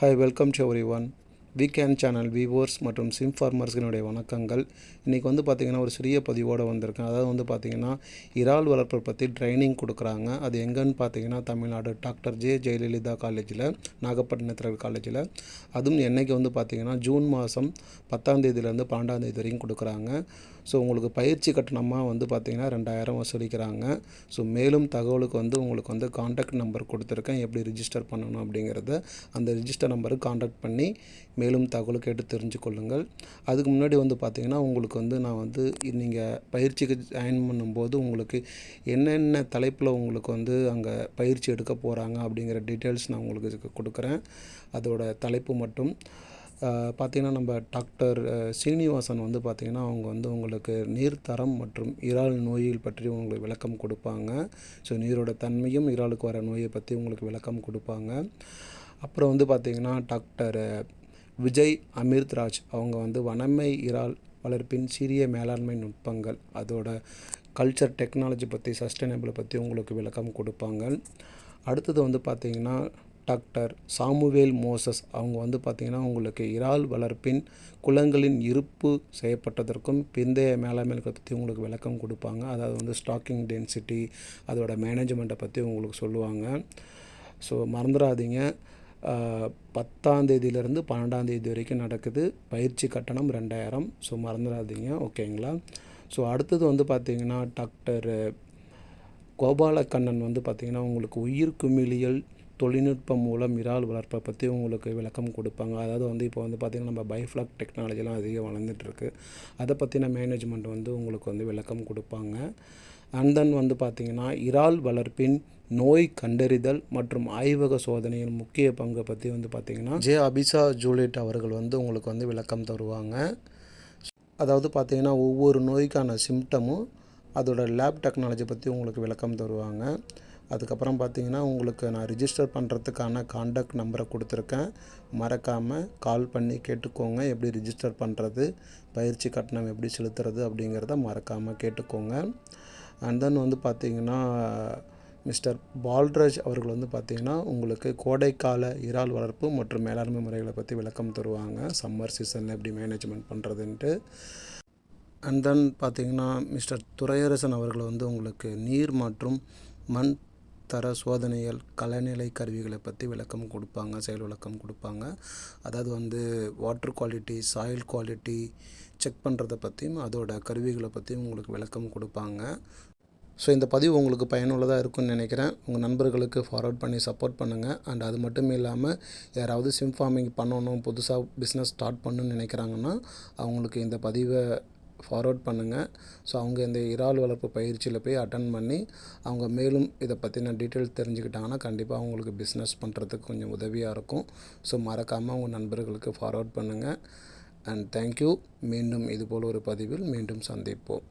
Hi, welcome to everyone. Weekend channel viewers மற்றும் சிம் ஃபார்மர்ஸ்களுடைய வணக்கங்கள். இன்றைக்கி வந்து பார்த்திங்கன்னா ஒரு சிறிய பதிவோடு வந்திருக்கேன். அதாவது வந்து பார்த்திங்கன்னா இறால் வளர்ப்பை பற்றி ட்ரைனிங் கொடுக்குறாங்க. அது எங்கேன்னு பார்த்தீங்கன்னா தமிழ்நாடு டாக்டர் ஜே. ஜெயலலிதா காலேஜில் நாகப்பட்டினத்தில் காலேஜில். அதுவும் என்றைக்கு வந்து பார்த்திங்கன்னா ஜூன் மாதம் பத்தாம் தேதியிலேருந்து பன்னெண்டாம் தேதி வரைக்கும் கொடுக்குறாங்க. ஸோ உங்களுக்கு பயிற்சி கட்டணமாக வந்து பார்த்திங்கன்னா ரெண்டாயிரம் வசூலிக்கிறாங்க. ஸோ மேலும் தகவலுக்கு வந்து உங்களுக்கு வந்து காண்டாக்ட் நம்பர் கொடுத்துருக்கேன். எப்படி ரிஜிஸ்டர் பண்ணணும் அப்படிங்கிறத அந்த ரிஜிஸ்டர் நம்பருக்கு காண்டாக்ட் பண்ணி மேலும் தகவல் கேட்டு தெரிஞ்சு கொள்ளுங்கள். அதுக்கு முன்னாடி வந்து பார்த்திங்கன்னா உங்களுக்கு வந்து நான் வந்து நீங்கள் பயிற்சிக்கு ஜாயின் பண்ணும்போது உங்களுக்கு என்னென்ன தலைப்பில் உங்களுக்கு வந்து அங்கே பயிற்சி எடுக்க போகிறாங்க அப்படிங்கிற டீட்டெயில்ஸ் நான் உங்களுக்கு இதுக்கு கொடுக்குறேன். அதோட தலைப்பு மட்டும். பார்த்திங்கன்னா நம்ம டாக்டர் சீனிவாசன் வந்து பார்த்திங்கன்னா அவங்க வந்து உங்களுக்கு நீர்த்தரம் மற்றும் இறால் நோய்கள் பற்றி உங்களுக்கு விளக்கம் கொடுப்பாங்க. ஸோ நீரோட தன்மையும் இறாலுக்கு வர நோயை பற்றி உங்களுக்கு விளக்கம் கொடுப்பாங்க. அப்புறம் வந்து பார்த்திங்கன்னா டாக்டர் விஜய் அமிர்த்ராஜ் அவங்க வந்து வனமை இறால் வளர்ப்பின் சிறிய மேலாண்மை நுட்பங்கள். அதோட கல்ச்சர் டெக்னாலஜி பற்றி சஸ்டைனபிளை பற்றி உங்களுக்கு விளக்கம் கொடுப்பாங்க. அடுத்தது வந்து பார்த்திங்கன்னா டாக்டர் சாமுவேல் மோசஸ். அவங்க வந்து பார்த்திங்கன்னா உங்களுக்கு இறால் வளர்ப்பின் குளங்களின் இருப்பு செய்யப்பட்டதற்கும் பிந்தைய மேலாண்மைகளை பற்றி உங்களுக்கு விளக்கம் கொடுப்பாங்க. அதாவது வந்து ஸ்டாக்கிங் டென்சிட்டி அதோட மேனேஜ்மெண்ட்டை பற்றி உங்களுக்கு சொல்லுவாங்க. ஸோ மறந்துடாதீங்க. பத்தாந்தேதியிலேருந்து பன்னெண்டாந்தேதி வரைக்கும் நடக்குது. பயிற்சி கட்டணம் ரெண்டாயிரம். ஸோ மறந்துடாதீங்க. ஓகேங்களா ஸோ அடுத்தது வந்து பார்த்திங்கன்னா டாக்டர் கோபாலக்கண்ணன் வந்து பார்த்திங்கன்னா உங்களுக்கு உயிர் குமிழியல் தொழில்நுட்பம் மூலம் இறால் வளர்ப்பை பற்றி உங்களுக்கு விளக்கம் கொடுப்பாங்க. அதாவது வந்து இப்போ வந்து பார்த்திங்கன்னா நம்ம பைஃப்ளாக் டெக்னாலஜிலாம் அதிகம் வளர்ந்துட்டுருக்கு அதை பற்றின மேனேஜ்மெண்ட் வந்து உங்களுக்கு வந்து விளக்கம் கொடுப்பாங்க. அண்ட் தென் வந்து பார்த்திங்கன்னா இறால் வளர்ப்பின் நோய் கண்டறிதல் மற்றும் ஆய்வக சோதனையின் முக்கிய பங்கை பற்றி வந்து பார்த்திங்கன்னா ஜே அபிசா ஜூலியட் அவர்கள் வந்து உங்களுக்கு வந்து விளக்கம் தருவாங்க. அதாவது பார்த்திங்கன்னா ஒவ்வொரு நோய்க்கான சிம்டமும் அதோட லேப் டெக்னாலஜி பற்றி உங்களுக்கு விளக்கம் தருவாங்க. அதுக்கப்புறம் பார்த்திங்கன்னா உங்களுக்கு நான் ரிஜிஸ்டர் பண்ணுறதுக்கான காண்டாக்ட் நம்பரை கொடுத்துருக்கேன். மறக்காமல் கால் பண்ணி கேட்டுக்கோங்க. எப்படி ரிஜிஸ்டர் பண்ணுறது பயிற்சி கட்டணம் எப்படி செலுத்துறது அப்படிங்கிறத மறக்காமல் கேட்டுக்கோங்க. அண்ட் தென் வந்து பார்த்திங்கன்னா மிஸ்டர் பால்ராஜ் அவர்கள் வந்து பார்த்திங்கன்னா உங்களுக்கு கோடைக்கால இறால் வளர்ப்பு மற்றும் மேலாண்மை முறைகளை பற்றி விளக்கம் தருவாங்க. சம்மர் சீசனில் எப்படி மேனேஜ்மெண்ட் பண்ணுறதுன்ட்டு அண்ட் தென் பார்த்திங்கன்னா மிஸ்டர் துரையரசன் அவர்கள் வந்து உங்களுக்கு நீர் மற்றும் மண் தர சோதனைகள் கலநிலை கருவிகளை பற்றி விளக்கம் கொடுப்பாங்க செயல் விளக்கம் கொடுப்பாங்க. அதாவது வந்து water quality soil quality check பண்ணுறத பற்றியும் அதோட கருவிகளை பற்றியும் உங்களுக்கு விளக்கம் கொடுப்பாங்க. ஸோ இந்த பதிவு உங்களுக்கு பயனுள்ளதாக இருக்கும்னு நினைக்கிறேன். உங்கள் நண்பர்களுக்கு ஃபார்வர்ட் பண்ணி சப்போர்ட் பண்ணுங்கள் அண்ட் அது மட்டும் இல்லாமல் யாராவது சிம் ஃபார்மிங் பண்ணணும் புதுசாக பிஸ்னஸ் ஸ்டார்ட் பண்ணணும்னு நினைக்கிறாங்கன்னா அவங்களுக்கு இந்த பதிவை ஃபார்வர்ட் பண்ணுங்கள் ஸோ அவங்க இந்த இறால் வளர்ப்பு பயிற்சியில் போய் அட்டன் பண்ணி அவங்க மேலும் இதை பற்றின டீட்டெயில்ஸ் தெரிஞ்சுக்கிட்டாங்கன்னா கண்டிப்பாக அவங்களுக்கு பிஸ்னஸ் பண்ணுறதுக்கு கொஞ்சம் உதவியாக இருக்கும். ஸோ மறக்காமல் அவங்க நண்பர்களுக்கு ஃபார்வர்ட் பண்ணுங்கள் அண்ட் தேங்க்யூ மீண்டும் இதுபோல் ஒரு பதிவில் மீண்டும் சந்திப்போம்.